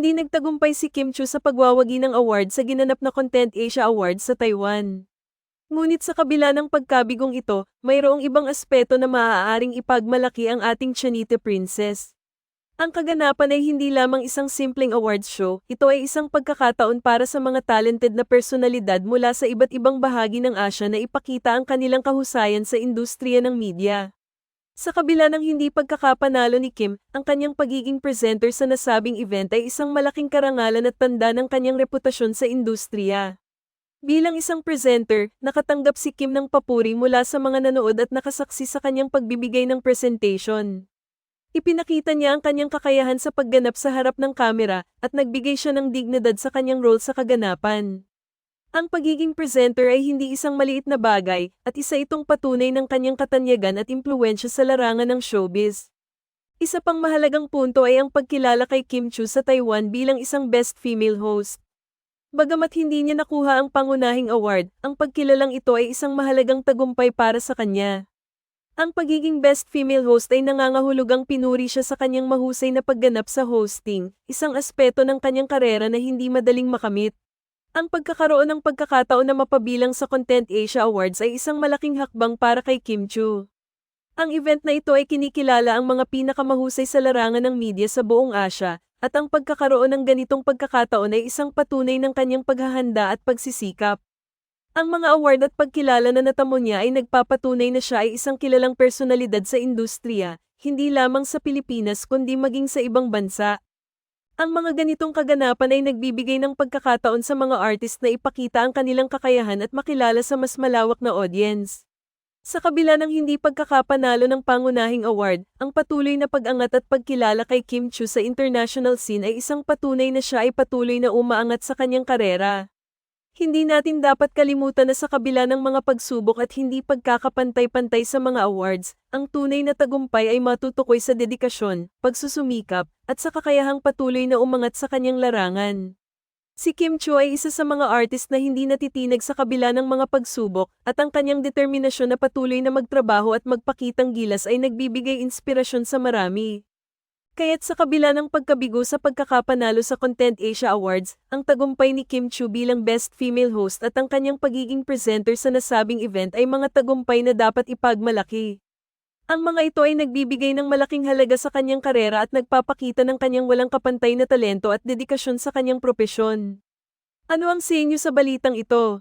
nagtagumpay si Kim Chu sa pagwawagi ng award sa ginanap na Content Asia Awards sa Taiwan. Ngunit sa kabila ng pagkabigong ito, mayroong ibang aspeto na maaaring ipagmalaki ang ating Chanite Princess. Ang kaganapan ay hindi lamang isang simpleng awards show, ito ay isang pagkakataon para sa mga talented na personalidad mula sa iba't ibang bahagi ng Asia na ipakita ang kanilang kahusayan sa industriya ng media. Sa kabila ng hindi pagkakapanalo ni Kim, ang kanyang pagiging presenter sa nasabing event ay isang malaking karangalan at tanda ng kanyang reputasyon sa industriya. Bilang isang presenter, nakatanggap si Kim ng papuri mula sa mga nanood at nakasaksi sa kanyang pagbibigay ng presentation. Ipinakita niya ang kanyang kakayahan sa pagganap sa harap ng kamera at nagbigay siya ng dignidad sa kanyang role sa kaganapan. Ang pagiging presenter ay hindi isang maliit na bagay, at isa itong patunay ng kanyang katanyagan at impluensya sa larangan ng showbiz. Isa pang mahalagang punto ay ang pagkilala kay Kim Chu sa Taiwan bilang isang best female host. Bagamat hindi niya nakuha ang pangunahing award, ang pagkilalang ito ay isang mahalagang tagumpay para sa kanya. Ang pagiging best female host ay nangangahulugang pinuri siya sa kanyang mahusay na pagganap sa hosting, isang aspeto ng kanyang karera na hindi madaling makamit. Ang pagkakaroon ng pagkakataon na mapabilang sa Content Asia Awards ay isang malaking hakbang para kay Kim Chu. Ang event na ito ay kinikilala ang mga pinakamahusay sa larangan ng media sa buong Asia, at ang pagkakaroon ng ganitong pagkakataon ay isang patunay ng kanyang paghahanda at pagsisikap. Ang mga award at pagkilala na natamo niya ay nagpapatunay na siya ay isang kilalang personalidad sa industriya, hindi lamang sa Pilipinas kundi maging sa ibang bansa. Ang mga ganitong kaganapan ay nagbibigay ng pagkakataon sa mga artist na ipakita ang kanilang kakayahan at makilala sa mas malawak na audience. Sa kabila ng hindi pagkakapanalo ng pangunahing award, ang patuloy na pag-angat at pagkilala kay Kim Chu sa international scene ay isang patunay na siya ay patuloy na umaangat sa kanyang karera. Hindi natin dapat kalimutan na sa kabila ng mga pagsubok at hindi pagkakapantay-pantay sa mga awards, ang tunay na tagumpay ay matutukoy sa dedikasyon, pagsusumikap, at sa kakayahang patuloy na umangat sa kanyang larangan. Si Kim Chu ay isa sa mga artist na hindi natitinag sa kabila ng mga pagsubok, at ang kanyang determinasyon na patuloy na magtrabaho at magpakitang gilas ay nagbibigay inspirasyon sa marami. Kaya't sa kabila ng pagkabigo sa pagkakapanalo sa Content Asia Awards, ang tagumpay ni Kim Chu bilang Best Female Host at ang kanyang pagiging presenter sa nasabing event ay mga tagumpay na dapat ipagmalaki. Ang mga ito ay nagbibigay ng malaking halaga sa kanyang karera at nagpapakita ng kanyang walang kapantay na talento at dedikasyon sa kanyang propesyon. Ano ang sa inyo sa balitang ito?